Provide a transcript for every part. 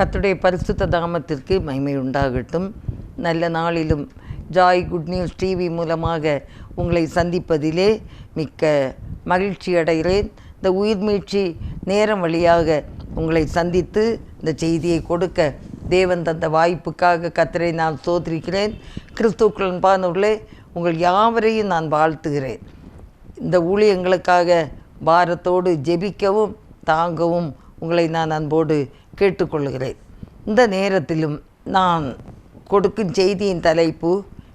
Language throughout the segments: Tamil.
கத்துடைய பரிசுத்த தாமத்திற்கு மகிமை உண்டாகட்டும். நல்ல நாளிலும் ஜாய் குட் நியூஸ் டிவி மூலமாக உங்களை சந்திப்பதிலே மிக்க மகிழ்ச்சி அடைகிறேன். இந்த உயிர் மீட்சி நேரம் வழியாக உங்களை சந்தித்து இந்த செய்தியை கொடுக்க தேவன் தந்த வாய்ப்புக்காக கத்தரை நான் சோதரிக்கிறேன் கிறிஸ்துக்கள் உள்ளே உங்கள் யாவரையும் நான் வாழ்த்துகிறேன். இந்த ஊழியங்களுக்காக பாரத்தோடு ஜெபிக்கவும் தாங்கவும் உங்களை நான் அன்போடு கேட்டுக்கொள்கிறேன். இந்த நேரத்திலும் நான் கொடுக்கும் செய்தியின் தலைப்பு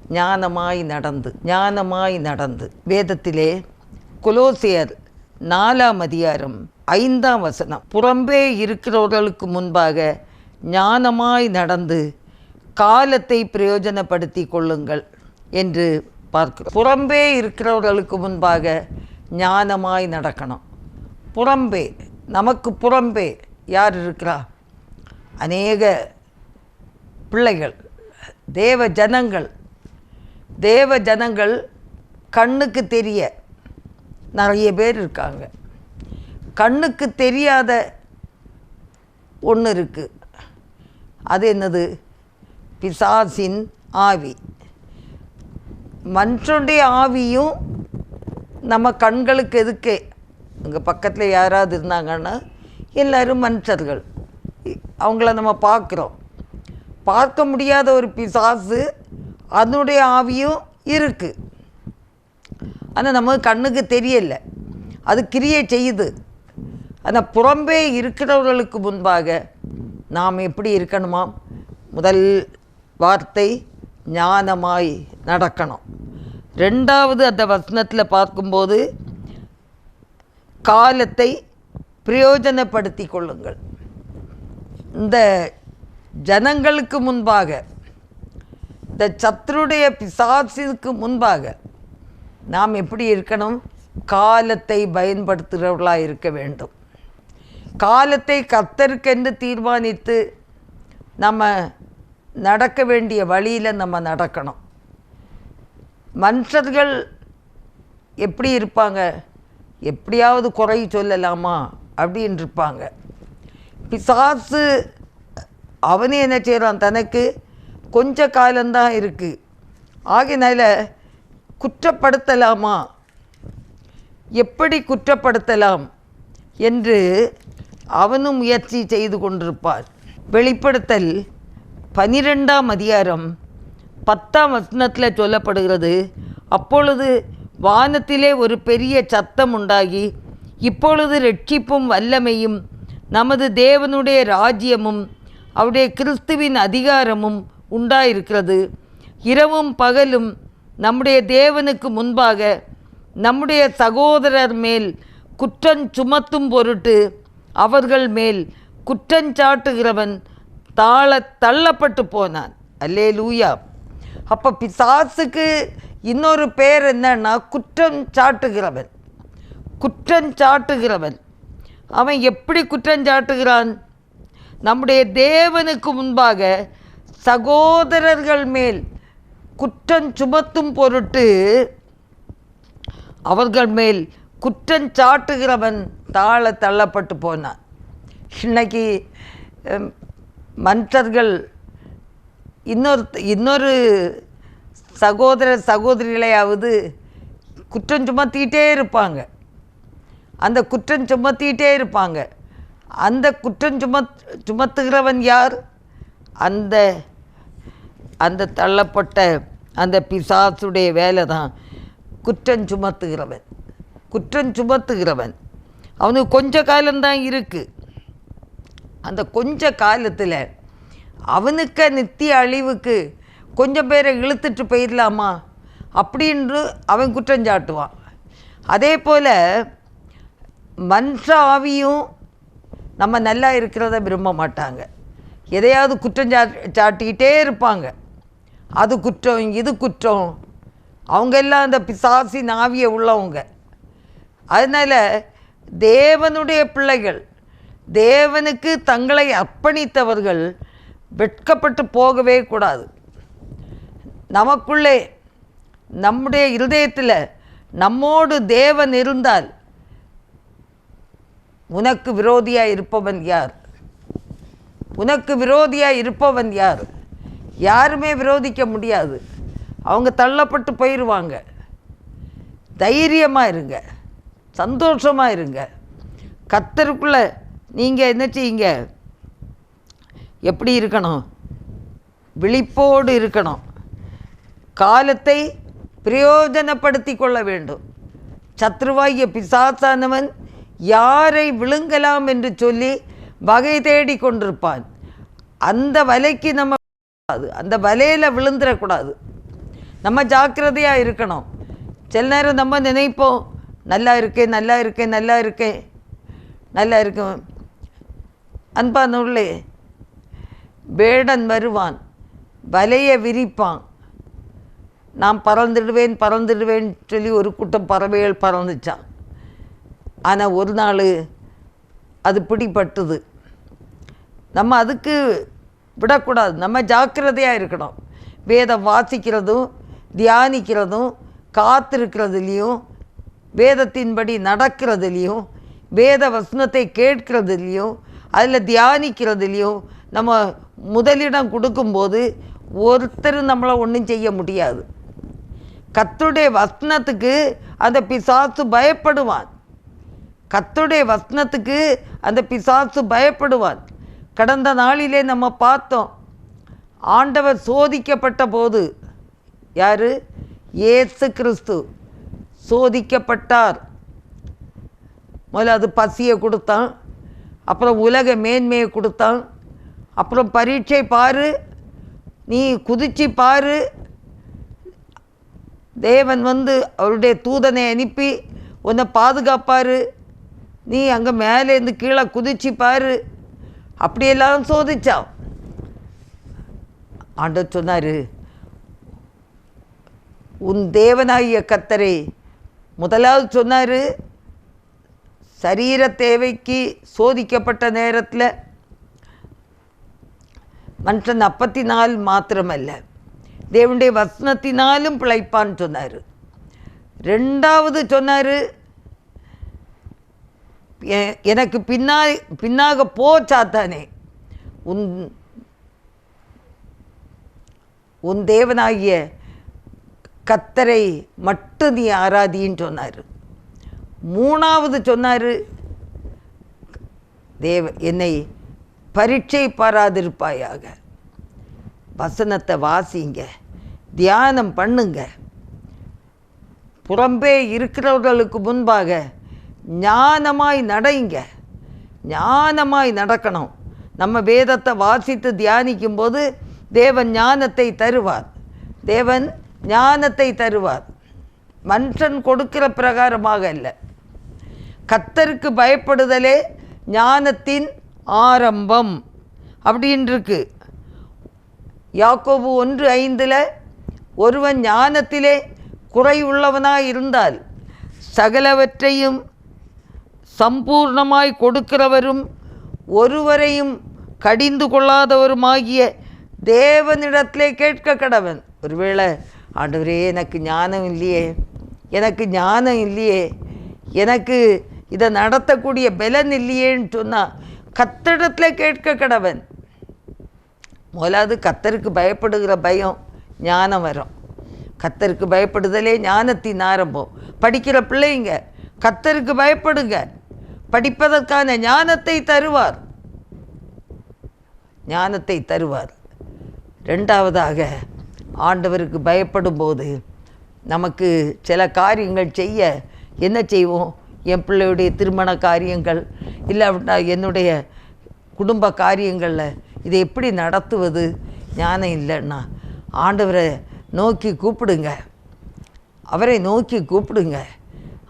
ஞானமாய் நடந்து ஞானமாய் நடந்து. வேதத்திலே கொலோசியர் நாலாம் அதிகாரம் ஐந்தாம் வசனம். புறம்பே இருக்கிறவர்களுக்கு முன்பாக ஞானமாய் நடந்து காலத்தை பிரயோஜனப்படுத்தி கொள்ளுங்கள் என்று பார்க்கிறோம். புறம்பே இருக்கிறவர்களுக்கு முன்பாக ஞானமாய் நடக்கணும். புறம்பே நமக்கு புறம்பே யார் இருக்கிறா? அநேக பிள்ளைகள் தேவ ஜனங்கள் தேவ ஜனங்கள் கண்ணுக்கு தெரிய நிறைய பேர் இருக்காங்க. கண்ணுக்கு தெரியாத ஒன்று இருக்குது அது என்னது? பிசாசின் ஆவி. மனுஷனுடைய ஆவியும் நம்ம கண்களுக்கு எதுக்கே? எங்கள் பக்கத்தில் யாராவது இருந்தாங்கன்னா எல்லோரும் மனுஷர்கள். அவங்கள நம்ம பார்க்குறோம். பார்க்க முடியாத ஒரு பிசாசு அதனுடைய ஆவியும் இருக்குது ஆனால் நம்ம கண்ணுக்கு தெரியலை. அது கிரியை செய்யுது. ஆனால் புறம்பே இருக்கிறவர்களுக்கு முன்பாக நாம் எப்படி இருக்கணுமாம் முதல் வார்த்தை ஞானமாய் நடக்கணும். ரெண்டாவது அந்த வசனத்தில் பார்க்கும்போது காலத்தை பிரயோஜனப்படுத்தி கொள்ளுங்கள். இந்த ஜனங்களுக்கு முன்பாக இந்த சத்ருடைய பிசாசிற்கு முன்பாக நாம் எப்படி இருக்கணும்? காலத்தை பயன்படுத்துகிறவர்களாக இருக்க வேண்டும். காலத்தை கத்தருக்கென்று தீர்மானித்து நம்ம நடக்க வேண்டிய வழியில் நம்ம நடக்கணும். மனுஷர்கள் எப்படி இருப்பாங்க? எப்படியாவது குறை சொல்லலாமா? அப்படின்னு இருப்பாங்க பிசாசு அவனே என்ன செய்கிறான் தனக்கு கொஞ்ச காலம்தான் இருக்குது ஆகினால குற்றப்படுத்தலாமா? எப்படி குற்றப்படுத்தலாம் என்று அவனும் முயற்சி செய்து கொண்டிருப்பார். வெளிப்படுத்தல் பனிரெண்டாம் அதிகாரம் பத்தாம் வசனத்தில் சொல்லப்படுகிறது அப்பொழுது வானத்திலே ஒரு பெரிய சத்தம் உண்டாகி இப்பொழுது ரட்சிப்பும் வல்லமையும் நமது தேவனுடைய ராஜ்யமும் அவருடைய கிறிஸ்துவின் அதிகாரமும் உண்டாயிருக்கிறது. இரவும் பகலும் நம்முடைய தேவனுக்கு முன்பாக நம்முடைய சகோதரர் மேல் குற்றம் சுமத்தும் பொருட்டு அவர்கள் மேல் குற்றஞ்சாட்டுகிறவன் தாழ தள்ளப்பட்டு போனான். அல்லே லூயா அப்போ பிசாசுக்கு இன்னொரு பேர் என்னன்னா குற்றம் சாட்டுகிறவன். குற்றஞ்சாட்டுகிறவன் அவன் எப்படி குற்றஞ்சாட்டுகிறான் நம்முடைய தேவனுக்கு முன்பாக சகோதரர்கள் மேல் குற்றம் சுமத்தும் பொருட்டு அவர்கள் மேல் குற்றம் சாட்டுகிறவன் தாழ தள்ளப்பட்டு போனான். இன்னைக்கு அஹ், இன்னொரு இன்னொரு சகோதர சகோதரிகளையாவது குற்றம் சுமத்திக்கிட்டே இருப்பாங்க. அந்த குற்றம் சுமத்திட்டே இருப்பாங்க. அந்த குற்றம் சுமத் சுமத்துகிறவன் யார்? அந்த அந்த தள்ளப்பட்ட அந்த பிசாசுடைய வேலை தான் குற்றம் சுமத்துகிறவன். குற்றம் சுமத்துகிறவன். அவனுக்கு கொஞ்ச காலம்தான் இருக்குது அந்த கொஞ்ச காலத்தில் அவனுக்கு நித்திய அழிவுக்கு கொஞ்சம் பேரை இழுத்துட்டு போயிடலாமா? அப்படின்று அவன் குற்றஞ்சாட்டுவான் அதே போல் மனுஷ ஆவியும் நம்ம நல்லா இருக்கிறத விரும்ப மாட்டாங்க. எதையாவது குற்றம் சா சாட்டிக்கிட்டே இருப்பாங்க. அது குற்றம் இது குற்றம். அவங்க எல்லாம் அந்த பிசாசி நாவியை உள்ளவங்க. அதனால் தேவனுடைய பிள்ளைகள் தேவனுக்கு தங்களை அர்ப்பணித்தவர்கள் வெட்கப்பட்டு போகவே கூடாது. நமக்குள்ளே நம்முடைய இருதயத்தில் நம்மோடு தேவன் இருந்தால் உனக்கு விரோதியாக இருப்பவன் யார்? உனக்கு விரோதியாக இருப்பவன் யார்? யாருமே விரோதிக்க முடியாது. அவங்க தள்ளப்பட்டு போயிடுவாங்க தைரியமாக இருங்க. சந்தோஷமாக இருங்க. கத்தருக்குள்ளே நீங்கள் என்ன செய்யுங்க? எப்படி இருக்கணும்? விழிப்போடு இருக்கணும். காலத்தை பிரயோஜனப்படுத்தி கொள்ள வேண்டும். சத்ருவாகிய பிசாசானவன் யாரை விழுங்கலாம் என்று சொல்லி வகை தேடி கொண்டிருப்பான். அந்த வலைக்கு நம்ம அந்த வலையில் விழுந்துடக்கூடாது. நம்ம ஜாக்கிரதையாக இருக்கணும். சில நேரம் நம்ம நினைப்போம் நல்லா இருக்கேன் நல்லா இருக்கேன் நல்லா இருக்கேன் நல்லா இருக்கும் அன்பானுள்ளே வேடன் வருவான். வலையை விரிப்பான். நான் பறந்துடுவேன் பறந்துடுவேன் சொல்லி ஒரு கூட்டம் பறவைகள் பறந்துச்சான் ஆனால் ஒரு நாள் அது பிடிபட்டுது. நம்ம அதுக்கு விடக்கூடாது. நம்ம ஜாக்கிரதையாக இருக்கணும். வேதம் வாசிக்கிறதும் தியானிக்கிறதும் காத்திருக்கிறதுலையும் வேதத்தின்படி நடக்கிறதுலையும் வேத வசனத்தை கேட்கிறதுலையும் அதில் தியானிக்கிறதுலையும் நம்ம முதலிடம் கொடுக்கும்போது ஒருத்தர் நம்மளை ஒன்றும் செய்ய முடியாது. கத்துடைய வசனத்துக்கு அந்த பிசாசு பயப்படுவான். கத்துடைய வசனத்துக்கு அந்த பிசாசு பயப்படுவான் கடந்த நாளிலே நம்ம பார்த்தோம் ஆண்டவர் சோதிக்கப்பட்ட போது யார்? இயேசு கிறிஸ்து சோதிக்கப்பட்டார். முதல்ல அது பசியை கொடுத்தான் அப்புறம் உலக மேன்மையை கொடுத்தான் அப்புறம் பரீட்சை பாரு நீ குதிச்சு பாரு. தேவன் வந்து அவருடைய தூதனை அனுப்பி உன்னை பாதுகாப்பார். நீ அங்கே மேலேருந்து கீழே குதிச்சு பாரு. அப்படியெல்லாம் சோதிச்சான். ஆண்டவர் சொன்னார் உன் தேவனாகிய கத்தரை முதலாவது சொன்னார் சரீர தேவைக்கு சோதிக்கப்பட்ட நேரத்தில் மனுஷன் அப்பத்தினால் மாத்திரமல்ல தேவனுடைய வசனத்தினாலும் பிழைப்பான்னு சொன்னார். ரெண்டாவது சொன்னார் எனக்கு பின்னா பின்னாக போ சாத்தானே. உன் உன் தேவனாகிய கத்தரை மட்டும் நீ ஆராதின்னு சொன்னார். மூணாவது சொன்னார் தேவ என்னை பரீட்சை பாராதிருப்பாயாக. வசனத்தை வாசிங்க தியானம் பண்ணுங்க. புறம்பே இருக்கிறவர்களுக்கு முன்பாக ஞானமாய் நடைங்க. ஞானமாய் நடக்கணும். நம்ம வேதத்தை வாசித்து தியானிக்கும்போது தேவன் ஞானத்தை தருவார். தேவன் ஞானத்தை தருவார். மனுஷன் கொடுக்கிற பிரகாரமாக இல்லை கத்தருக்கு பயப்படுதலே ஞானத்தின் ஆரம்பம். அப்படின்ருக்கு யாக்கோபு ஒன்று ஐந்தில் ஒருவன் ஞானத்திலே குறை உள்ளவனாக இருந்தால் சகலவற்றையும் சம்பூர்ணமாய் கொடுக்கிறவரும் ஒருவரையும் கடிந்து கொள்ளாதவருமாகிய தேவனிடத்திலே கேட்க கடவன் ஒருவேளை ஆண்டவரே எனக்கு ஞானம் இல்லையே எனக்கு ஞானம் இல்லையே எனக்கு இதை நடத்தக்கூடிய பலன் இல்லையேன்னு சொன்னால் கத்தடத்தில் கேட்க கடவன் முதலாவது கத்தருக்கு பயப்படுகிற பயம் ஞானம் வரும். கத்தருக்கு பயப்படுதலே ஞானத்தின் ஆரம்பம். படிக்கிற பிள்ளைங்க கத்தருக்கு பயப்படுங்க. படிப்பதற்கான ஞானத்தை தருவார். ஞானத்தை தருவார். ரெண்டாவதாக ஆண்டவருக்கு பயப்படும் போது நமக்கு சில காரியங்கள் செய்ய என்ன செய்வோம்? என் பிள்ளையுடைய திருமண காரியங்கள் இல்லை அப்படின்னா என்னுடைய குடும்ப காரியங்களில் இதை எப்படி நடத்துவது? ஞானம் இல்லைன்னா ஆண்டவரை நோக்கி கூப்பிடுங்க. அவரை நோக்கி கூப்பிடுங்க.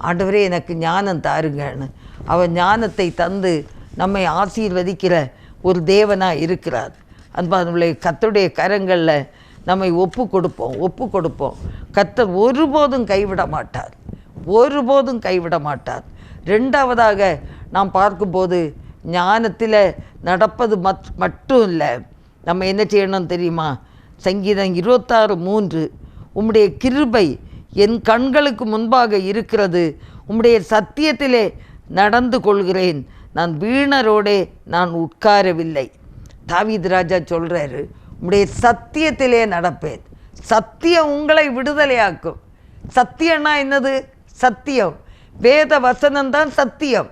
ஆண்டவரே எனக்கு ஞானம் தாருங்கன்னு அவர் ஞானத்தை தந்து நம்மை ஆசீர்வதிக்கிற ஒரு தேவனாக இருக்கிறார். அன்பானுடைய கத்தருடைய கரங்களில் நம்மை ஒப்பு கொடுப்போம் ஒப்பு கொடுப்போம் கத்தர் ஒருபோதும் கைவிட மாட்டார். ஒருபோதும் கைவிட மாட்டார். ரெண்டாவதாக நாம் பார்க்கும்போது ஞானத்தில் நடப்பது மத் மட்டும் இல்லை. நம்ம என்ன செய்யணும் தெரியுமா? சங்கீதம் இருபத்தாறு மூன்று. உம்முடைய கிருபை என் கண்களுக்கு முன்பாக இருக்கிறது. உம்முடைய சத்தியத்திலே நடந்து கொள்கிறேன். நான் வீணரோடே நான் உட்காரவில்லை. தாவீது ராஜா சொல்கிறாரு உடைய சத்தியத்திலே நடப்பேன். சத்தியம் உங்களை விடுதலையாக்கும். சத்தியம்னா என்னது? சத்தியம். வேத வசனம்தான் சத்தியம்.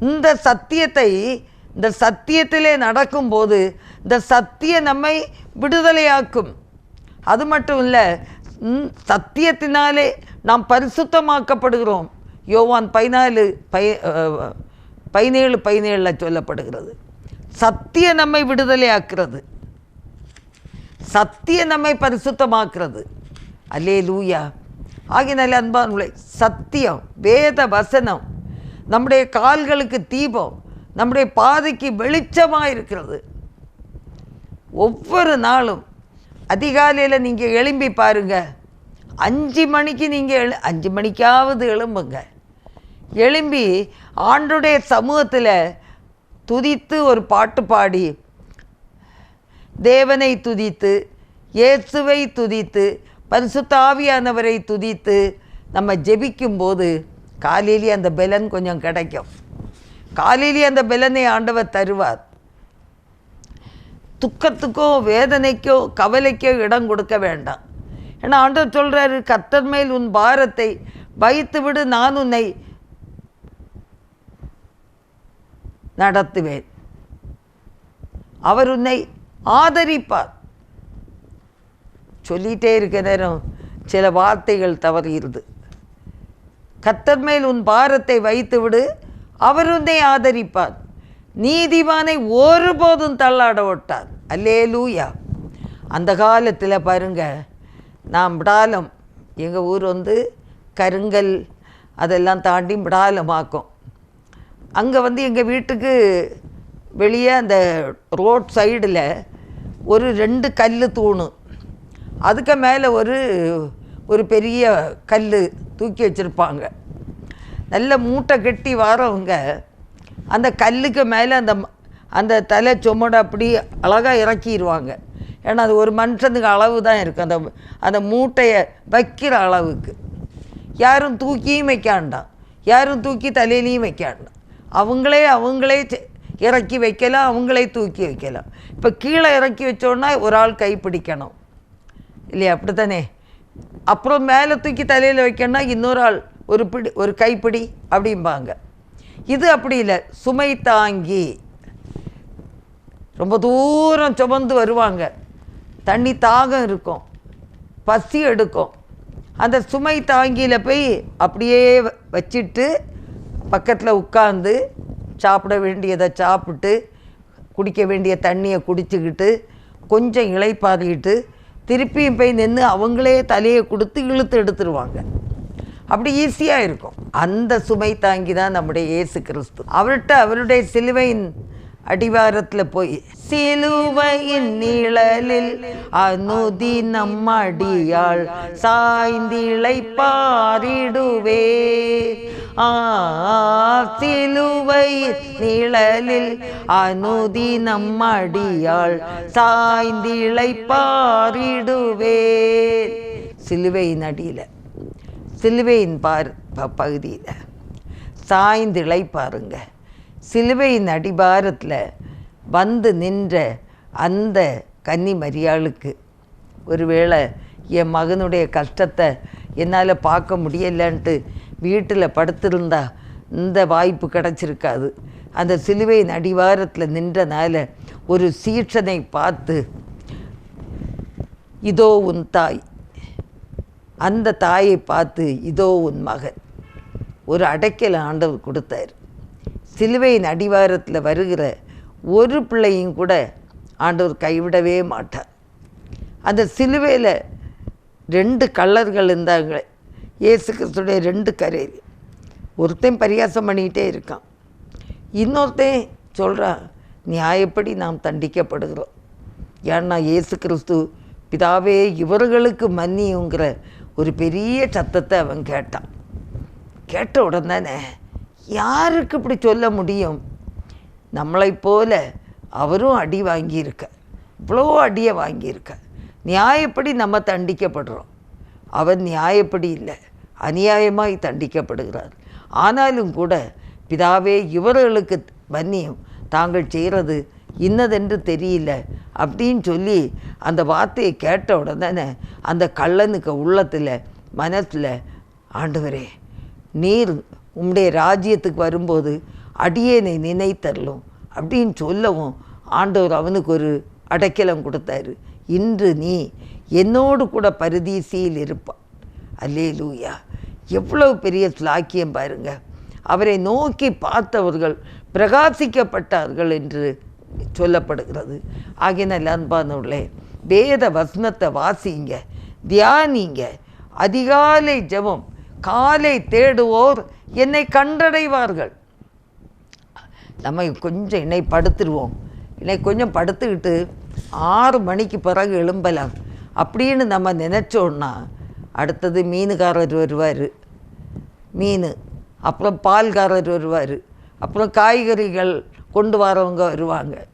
இந்த சத்தியத்தை இந்த சத்தியத்திலே நடக்கும்போது இந்த சத்தியம் நம்மை விடுதலையாக்கும். அது மட்டும் இல்லை சத்தியத்தினாலே நாம் பரிசுத்தமாக்கப்படுகிறோம். யோவான் பதினாலு பை பதினேழு பதினேழில் சொல்லப்படுகிறது. சத்தியம் நம்மை விடுதலையாக்குறது. சத்தியம் நம்மை பரிசுத்தமாக்குறது. அல்லே லூயா ஆகினால அன்பானுள்ளே சத்தியம் வேத வசனம் நம்முடைய கால்களுக்கு தீபம் நம்முடைய பாதைக்கு வெளிச்சமாக இருக்கிறது. ஒவ்வொரு நாளும் அதிகாலையில் நீங்கள் எழும்பி பாருங்க. அஞ்சு மணிக்கு நீங்கள் எழு அஞ்சு மணிக்காவது எழும்புங்க. எழும்பி ஆண்டுடைய சமூகத்தில் துதித்து ஒரு பாட்டு பாடி தேவனை துதித்து இயேசுவை துதித்து பரிசுத்தாவியானவரை துதித்து நம்ம ஜெபிக்கும்போது காலையிலே அந்த பலன் கொஞ்சம் கிடைக்கும். காலையிலே அந்த பலனை ஆண்டவர் தருவார். துக்கத்துக்கோ வேதனைக்கோ கவலைக்கோ இடம் கொடுக்க வேண்டாம். ஏன்னா ஆண்டவர் சொல்கிறாரு கர்த்தர் மேல் உன் பாரத்தை வைத்து விடு நான் உன்னை நடத்துவேன். அவர் உன்னை ஆதரிப்பார். சொல்லிட்டே இருக்க நேரம் சில வார்த்தைகள் தவறுகிறது கத்தர் மேல் உன் பாரத்தை வைத்து விடு அவர் உன்னை ஆதரிப்பார். நீதிமானை ஒருபோதும் தள்ளாட விட்டார் அல்லே லூயா அந்த காலத்தில் பாருங்க நான் விடாலம் எங்கள் ஊர் வந்து கருங்கல் அதெல்லாம் தாண்டி விடாலமாக்கும். அங்கே வந்து எங்கள் வீட்டுக்கு வெளியே அந்த ரோட் சைடில் ஒரு ரெண்டு கல் தூணு. அதுக்கு மேலே ஒரு ஒரு பெரிய கல் தூக்கி வச்சுருப்பாங்க. நல்ல மூட்டை கட்டி வரவங்க அந்த கல்லுக்கு மேலே அந்த அந்த தலை சுமட அப்படி அழகாக இறக்கிடுவாங்க ஏன்னா அது ஒரு மனுஷனுக்கு அளவு தான் இருக்குது அந்த அந்த மூட்டையை வைக்கிற அளவுக்கு. யாரும் தூக்கியும் வைக்காண்டாம். யாரும் தூக்கி தலையிலையும் வைக்காண்டாம். அவங்களே அவங்களே செ- இறக்கி வைக்கலாம் அவங்களே தூக்கி வைக்கலாம். இப்போ கீழே இறக்கி வச்சோன்னா ஒரு ஆள் கை பிடிக்கணும். இல்லையா? அப்படி தானே அப்புறம் மேலே தூக்கி தலையில் வைக்கணும்னா இன்னொரு ஆள் ஒரு பிடி ஒரு கைப்பிடி அப்படிம்பாங்க. இது அப்படி இல்லை. சுமை தாங்கி. ரொம்ப தூரம் சுமந்து வருவாங்க. தண்ணி தாகம் இருக்கும். பசி எடுக்கும். அந்த சுமை தாங்கியில் போய் அப்படியே வ- வச்சிட்டு பக்கத்தில் உட்காந்து சாப்பிட வேண்டியதை சாப்பிட்டு குடிக்க வேண்டிய தண்ணியை குடிச்சுக்கிட்டு கொஞ்சம் இளைப்பாறிக்கிட்டு திருப்பியும் போய் நின்று அவங்களே தலையை கொடுத்து இழுத்து எடுத்துருவாங்க. அப்படி ஈஸியாக இருக்கும். அந்த சுமை தாங்கி தான் நம்முடைய இயேசு கிறிஸ்து. அவர்கிட்ட அவருடைய சிலுவையின் அடிவாரத்தில் போய் சிலுவையின் நிழலில் அனுதி நம்மடியாள் சாய்ந்திளை பாரிடுவே ஆ சிலுவை நிழலில் அனுதி நம்மடியாள் சாய்ந்திளை பாரிடுவே சிலுவையின் அடியில் சிலுவையின் பார் ப- பகுதியில் சாய்ந்திளை பாருங்க சிலுவையின் அடிபாரத்தில் வந்து நின்ற அந்த கன்னி மரியாளுக்கு ஒருவேளை என் மகனுடைய கஷ்டத்தை என்னால் பார்க்க முடியலன்ட்டு வீட்டில் படுத்திருந்தா இந்த வாய்ப்பு கிடச்சிருக்காது. அந்த சிலுவையின் அடிவாரத்தில் நின்றனால ஒரு சீற்றனை பார்த்து இதோ உன் தாய். அந்த தாயை பார்த்து இதோ உன் மகன். ஒரு அடைக்கல ஆண்டவர் கொடுத்தார். சிலுவையின் அடிவாரத்தில் வருகிற ஒரு பிள்ளையும் கூட ஆண்டவர் கைவிடவே மாட்டார். அந்த சிலுவையில் ரெண்டு கள்ளர்கள் இருந்தாங்க இயேசு கிறிஸ்துடைய ரெண்டு கரை ஒருத்தன் பரியாசம் பண்ணிக்கிட்டே இருக்கான். இன்னொருத்தன் சொல்கிறான் நியாயப்படி நாம் தண்டிக்கப்படுகிறோம். ஏன்னா இயேசு கிறிஸ்து பிதாவே இவர்களுக்கு மன்னியுங்கிற ஒரு பெரிய சத்தத்தை அவன் கேட்டான். கேட்ட உடனே யாருக்கு இப்படி சொல்ல முடியும்? நம்மளைப் போல அவரும் அடி வாங்கியிருக்க இவ்வளோ அடியை வாங்கியிருக்க. நியாயப்படி நம்ம தண்டிக்கப்படுறோம். அவர் நியாயப்படி இல்லை அநியாயமாய் தண்டிக்கப்படுகிறார். ஆனாலும் கூட பிதாவே இவர்களுக்கு மன்னியும். தாங்கள் செய்கிறது இன்னதென்று தெரியல அப்படின்னு சொல்லி அந்த வார்த்தையை கேட்ட உடனே அந்த கள்ளனுக்கு உள்ளத்தில் மனசில் ஆண்டவரே நீர் உம்முடைய ராஜ்யத்துக்கு வரும்போது அடியேனை நினைத்தரலும் அப்படின்னு சொல்லவும் ஆண்டவர் அவனுக்கு ஒரு அடைக்கலம் கொடுத்தாரு. இன்று நீ என்னோடு கூட பரதீசியில் இருப்பான். அல்லே லூயா எவ்வளவு பெரிய ஸ்லாக்கியம் பாருங்க. அவரை நோக்கி பார்த்தவர்கள் பிரகாசிக்கப்பட்டார்கள் என்று சொல்லப்படுகிறது. ஆகினால் அன்பானவர்களே வேத வசனத்தை வாசிங்க தியானிங்க. அதிகாலை ஜெபம் காலை தேடுவோர் என்னை கண்டடைவார்கள். நம்ம கொஞ்சம் என்னை படுத்துருவோம். என்னை கொஞ்சம் படுத்துக்கிட்டு ஆறு மணிக்கு பிறகு எழும்பலாம். அப்படின்னு நம்ம நினச்சோன்னா அடுத்தது மீனுக்காரர் வருவார். மீன் அப்புறம் பால்காரர் வருவார். அப்புறம் காய்கறிகள் கொண்டு வரவங்க வருவாங்க.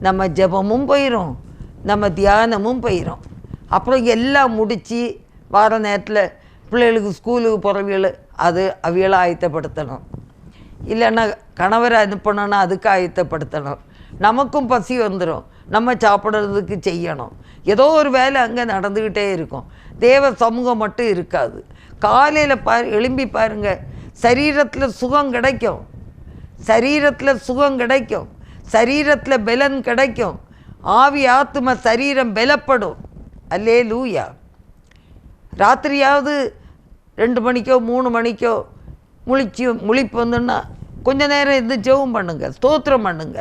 நம்ம ஜெபமும் போயிடும் நம்ம தியானமும் போயிடும் அப்புறம் எல்லாம் முடித்து வார நேரத்தில் பிள்ளைகளுக்கு ஸ்கூலுக்கு போகிறவர்கள் அது அவியலை ஆயத்தப்படுத்தணும். இல்லைன்னா கணவரை அனுப்பணும்னா அதுக்கு ஆயத்தப்படுத்தணும். நமக்கும் பசி வந்துடும் நம்ம சாப்பிட்றதுக்கு செய்யணும். ஏதோ ஒரு வேலை அங்கே நடந்துக்கிட்டே இருக்கும். தேவ சமூகம் மட்டும் இருக்காது. காலையில் பா எழும்பி பாருங்க. சரீரத்தில் சுகம் கிடைக்கும். சரீரத்தில் சுகம் கிடைக்கும். சரீரத்தில் பலன் கிடைக்கும். ஆவி ஆத்தும சரீரம் பலப்படும். அல்லே லூயா ராத்திரியாவது ரெண்டு மணிக்கோ மூணு மணிக்கோ முழிச்சு முழிப்பு வந்துன்னா கொஞ்ச நேரம் இருந்து ஜெபம் பண்ணுங்க ஸ்தோத்திரம் பண்ணுங்க.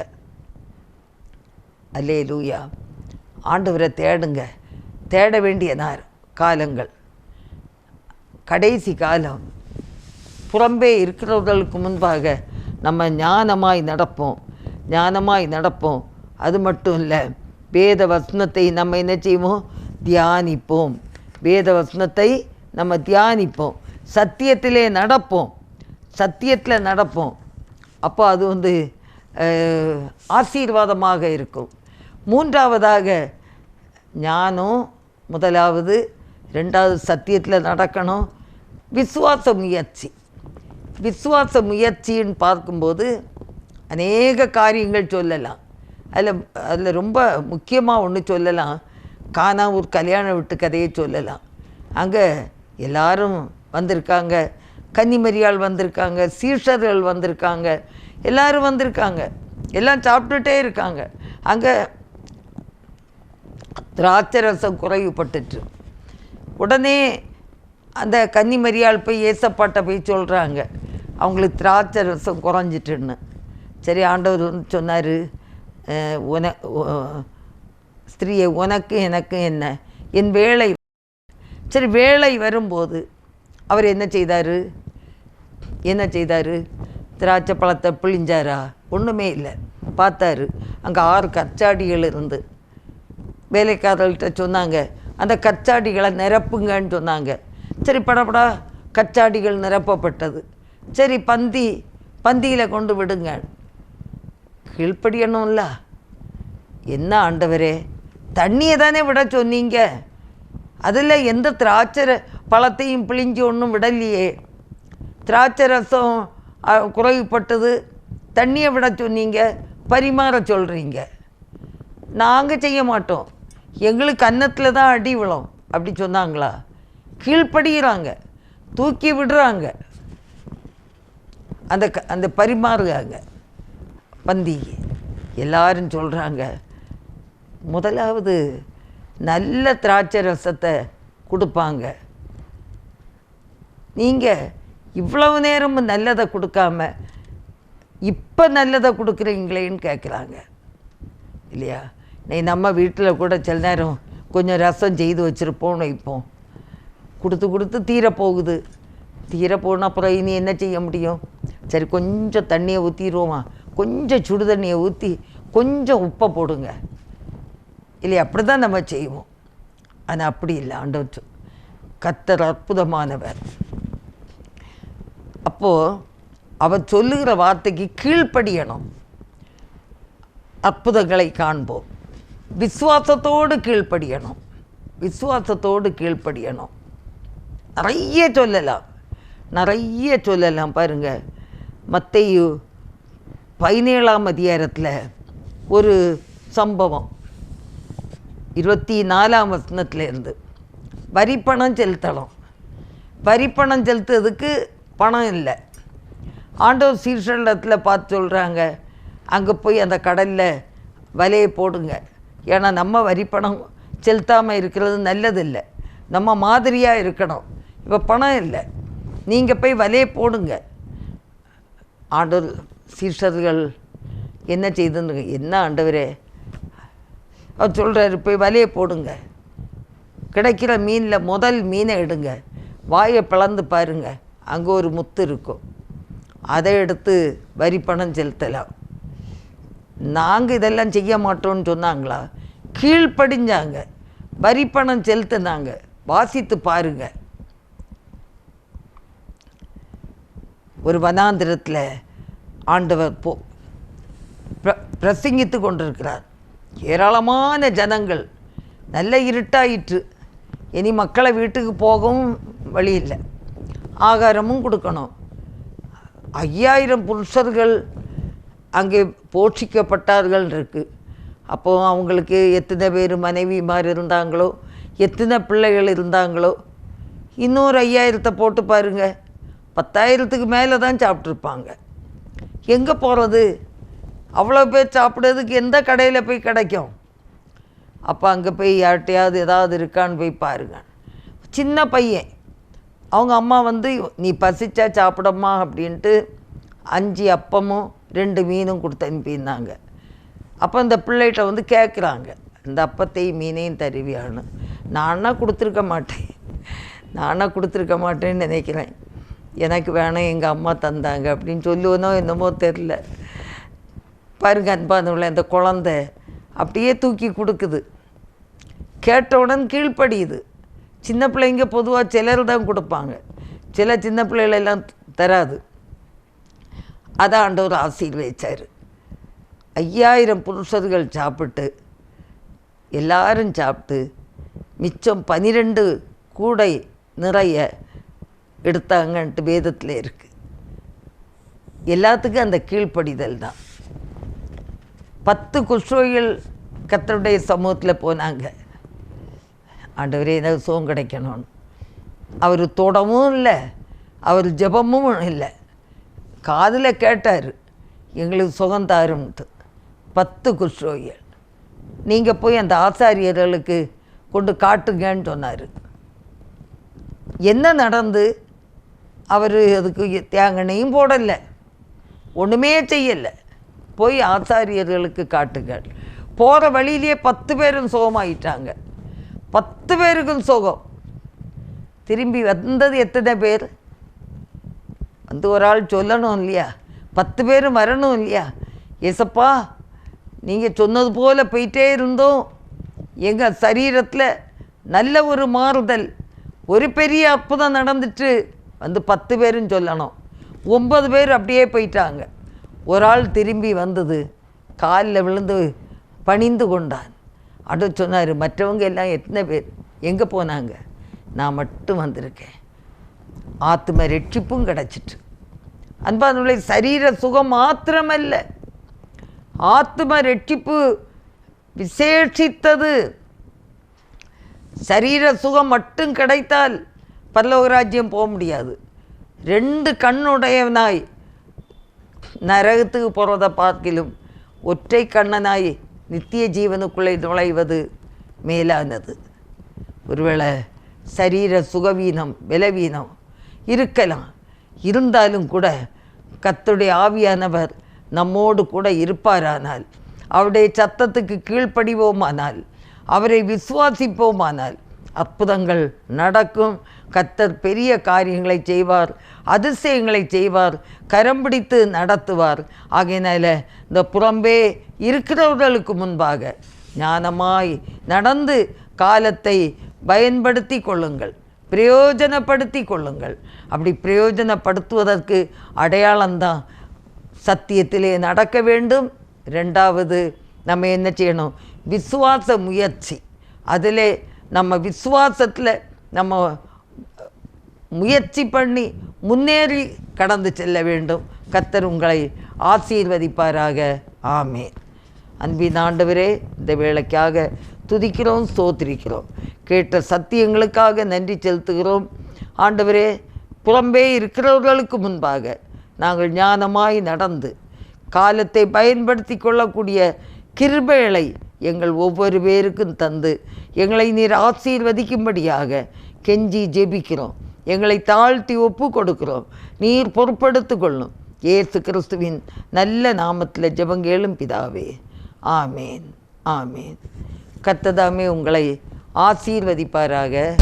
அல்லே லூயா ஆண்டவரை தேடுங்க. தேட வேண்டிய நேரம் காலங்கள். கடைசி காலம். புறம்பே இருக்கிறவர்களுக்கு முன்பாக நம்ம ஞானமாய் நடப்போம். ஞானமாய் நடப்போம். அது மட்டும் இல்லை வேத வசனத்தை நம்ம என்ன செய்வோம்? தியானிப்போம். வேத வசனத்தை நம்ம தியானிப்போம். சத்தியத்திலே நடப்போம். சத்தியத்தில் நடப்போம். அப்போ அது வந்து ஆசீர்வாதமாக இருக்கும். மூன்றாவதாக ஞானம் முதலாவது. ரெண்டாவது சத்தியத்தில் நடக்கணும். விசுவாச முயற்சி. விசுவாச முயற்சின்னு பார்க்கும்போது அநேக காரியங்கள் சொல்லலாம். அதில் அதில் ரொம்ப முக்கியமாக ஒன்று சொல்லலாம். காணா ஒரு கல்யாண வீட்டு கதையை சொல்லலாம். அங்கே எல்லாரும் வந்திருக்காங்க. கன்னிமரியாள் வந்திருக்காங்க சீஷர்கள் வந்திருக்காங்க எல்லாரும் வந்திருக்காங்க. எல்லாம் சாப்பிட்டுட்டே இருக்காங்க. அங்கே திராட்சை ரசம் குறைவுபட்டுட்டு உடனே அந்த கன்னிமரியாள் போய் ஏசப்பாட்டை போய் சொல்கிறாங்க அவங்களுக்கு திராட்சை ரசம் குறைஞ்சிட்டுன்னு. சரி ஆண்டவர் வந்து சொன்னார் உன ஸ்திரீயை உனக்கு எனக்கு என்ன? என் வேலை சரி வேலை வரும்போது அவர் என்ன செய்தார்? என்ன செய்தார்? திராட்சை பழத்தை பிழிஞ்சாரா? ஒன்றுமே இல்லை. பார்த்தாரு. அங்கே ஆறு கச்சாடிகள் இருந்து. வேலைக்காரர்கள்ட்ட சொன்னாங்க அந்த கச்சாடிகளை நிரப்புங்கன்னு சொன்னாங்க. சரி படப்படா கச்சாடிகள் நிரப்பப்பட்டது. சரி பந்தி பந்தியில் கொண்டு விடுங்க. கீழ்ப்படியணும்ல. என்ன ஆண்டவரே? தண்ணியை தானே விட சொன்னீங்க? அதில் எந்த திராட்சை பழத்தையும் பிழிஞ்சு ஒன்றும் விடலையே. திராட்சை ரசம் குறைவுப்பட்டது தண்ணியை விட சொன்னீங்க பரிமாற சொல்கிறீங்க நாங்கள் செய்ய மாட்டோம். எங்களுக்கு அன்னத்தில் தான் அடி விழும் அப்படி சொன்னாங்களா? கீழ்ப்படுகிறாங்க தூக்கி விடுறாங்க. அந்த க அந்த பரிமாறுறாங்க. பந்தி எல்லாரும் சொல்கிறாங்க முதலாவது நல்ல திராட்சை ரசத்தை கொடுப்பாங்க. நீங்கள் இவ்வளவு நேரமும் நல்லதை கொடுக்காம இப்போ நல்லதை கொடுக்குறீங்களேன்னு கேட்குறாங்க இல்லையா? நீ நம்ம வீட்டில் கூட சில நேரம் கொஞ்சம் ரசம் செய்து வச்சுருப்போம் வைப்போம். கொடுத்து கொடுத்து தீர போகுது. தீர போனால் அப்புறம் இனி என்ன செய்ய முடியும்? சரி கொஞ்சம் தண்ணியை ஊற்றிடுவோமா கொஞ்சம் சுடு தண்ணியை ஊற்றி கொஞ்சம் உப்பை போடுங்க. இல்லை அப்படி தான் நம்ம செய்வோம். ஆனால் அப்படி இல்லை. ஆண்டவர் கத்தர் அற்புதமானவர். அப்போது அவர் சொல்லுகிற வார்த்தைக்கு கீழ்ப்படியணும். அற்புதங்களை காண்போம். விசுவாசத்தோடு கீழ்ப்படியணும். விசுவாசத்தோடு கீழ்ப்படியணும். நிறைய சொல்லலாம். நிறைய சொல்லலாம். பாருங்க மத்தையு பதினேழாம் அதிகாரத்தில் ஒரு சம்பவம். இருபத்தி நாலாம் வசனத்துலேருந்து. வரி பணம் செலுத்தணும். வரி பணம் செலுத்துறதுக்கு பணம் இல்லை. ஆண்டவர் சீர்ஷண்டத்தில் பார்த்து சொல்கிறாங்க அங்கே போய் அந்த கடலில் வலையை போடுங்க. ஏன்னா நம்ம வரி பணம் செலுத்தாமல் இருக்கிறது நல்லதில்லை. நம்ம மாதிரியாக இருக்கணும். இப்போ பணம் இல்லை. நீங்கள் போய் வலையை போடுங்க. ஆண்டவர் சீர்ஷர்கள் என்ன செய்துன்னு என்ன ஆண்டவரே? அவர் சொல்கிறாரு போய் வலையை போடுங்க. கிடைக்கிற மீனில் முதல் மீனை எடுங்க. வாயை பிளந்து பாருங்க. அங்கே ஒரு முத்து இருக்கும். அதை எடுத்து வரி பணம் செலுத்தலாம். நாங்கள் இதெல்லாம் செய்ய மாட்டோம்னு சொன்னாங்களா? கீழ்ப்படிஞ்சாங்க. வரி பணம் செலுத்துனாங்க. வாசித்து பாருங்க. ஒரு வனாந்திரத்தில் ஆண்டவர் போ பிர- பிரசங்கித்து கொண்டிருக்கிறார். ஏராளமான ஜனங்கள். நல்ல இருட்டாயிற்று. இனி மக்களை வீட்டுக்கு போகவும் வழி இல்லை ஆகாரமும் கொடுக்கணும். ஐயாயிரம் புருஷர்கள் அங்கே போஷிக்கப்பட்டார்கள் இருக்குது அப்போ அவங்களுக்கு எத்தனை பேர் மனைவிமார் இருந்தாங்களோ எத்தனை பிள்ளைகள் இருந்தாங்களோ இன்னொரு ஐயாயிரத்தை போட்டு பாருங்கள் பத்தாயிரத்துக்கு மேலே தான் சாப்பிட்ருப்பாங்க எங்கே போகிறது அவ்வளோ பேர் சாப்பிட்றதுக்கு எந்த கடையில் போய் கிடைக்கும்? அப்போ அங்கே போய் யார்கிட்டையாவது ஏதாவது இருக்கான்னு போய் பாருங்க. சின்ன பையன். அவங்க அம்மா வந்து நீ பசிச்சா சாப்பிடம்மா அப்படின்ட்டு அஞ்சு அப்பமும் ரெண்டு மீனும் கொடுத்து அனுப்பியிருந்தாங்க. அப்போ இந்த பிள்ளைகிட்ட வந்து கேட்குறாங்க இந்த அப்பத்தையும் மீனையும் தருவியான்னு நானா கொடுத்துருக்க மாட்டேன். நானாக கொடுத்துருக்க மாட்டேன்னு நினைக்கிறேன். எனக்கு வேணாம் எங்கள் அம்மா தந்தாங்க அப்படின்னு சொல்லுவனோ என்னமோ தெரில பாருங்க அன்பானுள்ள இந்த குழந்தை அப்படியே தூக்கி கொடுக்குது. கேட்டவுடன் கீழ்ப்படியுது. சின்ன பிள்ளைங்க பொதுவாக சிலர் தான் கொடுப்பாங்க. சில சின்ன பிள்ளைகளெல்லாம் தராது. அதை ஆண்டவர் ஆசீர்வதிச்சார். ஐயாயிரம் புருஷர்கள் சாப்பிட்டு எல்லாரும் சாப்பிட்டு மிச்சம் பனிரெண்டு கூடை நிறைய எடுத்தாங்கன்ட்டு வேதத்தில் இருக்குது எல்லாத்துக்கும் அந்த கீழ்ப்படிதல் தான். பத்து குஷ்ரோகிகள் கத்தருடைய சமூகத்தில் போனாங்க. ஆண்டவரே ஏதாவது சுகம் கிடைக்கணும்னு அவர் தொடமும் இல்லை அவர் ஜெபமும் இல்லை. காதில் கேட்டார் எங்களுக்கு சுகம் தாரும்ட்டு. பத்து குஷ்ரோகிகள் நீங்கள் போய் அந்த ஆசாரியர்களுக்கு கொண்டு காட்டுங்கன்னு சொன்னார். என்ன நடந்து? அவர் அதுக்கு தேங்கனையும் போடலை. ஒன்றுமே செய்யலை. போய் ஆச்சாரியர்களுக்கு காட்டுங்கள். போகிற வழியிலேயே பத்து பேரும் சுகமாயிட்டாங்க. பத்து பேருக்கும் சுகம். திரும்பி வந்தது எத்தனை பேர்? வந்து ஒரு ஆள் சொல்லணும் இல்லையா? பத்து பேரும் வரணும் இல்லையா? எசப்பா நீங்கள் சொன்னது போல் போயிட்டே இருந்தோம். எங்கள் சரீரத்தில் நல்ல ஒரு மாறுதல் ஒரு பெரிய அற்புதம் நடந்துட்டு வந்து பத்து பேரும் சொல்லணும். ஒன்பது பேர் அப்படியே போயிட்டாங்க. ஒரு ஆள் திரும்பி வந்தது காலில் விழுந்து பணிந்து கொண்டான். அட சொன்னார் மற்றவங்க எல்லாம் எத்தனை பேர்? எங்கே போனாங்க? நான் மட்டும் வந்திருக்கேன். ஆத்ம ரட்சிப்பும் கிடச்சிட்டு அன்பானுள்ள சரீர சுகம் மாத்திரமல்ல. ஆத்ம ரட்சிப்பு விசேஷித்தது. சரீர சுகம் மட்டும் கிடைத்தால் பல்லவராஜ்யம் போக முடியாது. ரெண்டு கண்ணுடையவனாய் நரகத்துக்கு போகிறத பார்க்கிலும் ஒற்றை கண்ணனாய் நித்திய ஜீவனுக்குள்ளே நுழைவது மேலானது. ஒருவேளை சரீர சுகவீனம் பலவீனம் இருக்கலாம். இருந்தாலும் கூட கத்துடைய ஆவியானவர் நம்மோடு கூட இருப்பாரானால் அவருடைய சத்தத்துக்கு கீழ்ப்படிவோமானால் அவரை விசுவாசிப்போமானால் அற்புதங்கள் நடக்கும். கத்தர் பெரிய காரியங்களை செய்வார் அதிசயங்களை செய்வார் கரம் பிடித்து நடத்துவார். ஆகையினால இந்த புறம்பே இருக்கிறவர்களுக்கு முன்பாக ஞானமாய் நடந்து காலத்தை பயன்படுத்தி கொள்ளுங்கள் பிரயோஜனப்படுத்தி கொள்ளுங்கள். அப்படி பிரயோஜனப்படுத்துவதற்கு அடையாளம்தான் சத்தியத்திலே நடக்க வேண்டும். ரெண்டாவது நம்ம என்ன செய்யணும்? விசுவாச முயற்சி. அதிலே நம்ம விசுவாசத்தில் நம்ம முயற்சி பண்ணி முன்னேறி கடந்து செல்ல வேண்டும். கத்தர் உங்களை ஆசீர்வதிப்பாராக. ஆமே அன்பின் ஆண்டவரே இந்த வேலைக்காக துதிக்கிறோம் சோத்திரிக்கிறோம் கேட்ட சத்தியங்களுக்காக நன்றி செலுத்துகிறோம். ஆண்டவரே புறம்பே இருக்கிறவர்களுக்கு முன்பாக நாங்கள் ஞானமாய் நடந்து காலத்தை பயன்படுத்தி கொள்ளக்கூடிய கிருபைகளை எங்கள் ஒவ்வொரு பேருக்கும் தந்து எங்களை நீர் ஆசீர்வதிக்கும்படியாக கெஞ்சி ஜெபிக்கிறோம். எங்களை தாழ்த்தி ஒப்பு கொடுக்கிறோம். நீர் பொறுப்படுத்து கொள்ளும். ஏசு கிறிஸ்துவின் நல்ல நாமத்தில் ஜபங்கேளும் பிதாவே. ஆமேன். ஆமேன். கத்ததாமே உங்களை ஆசீர்வதிப்பாராக.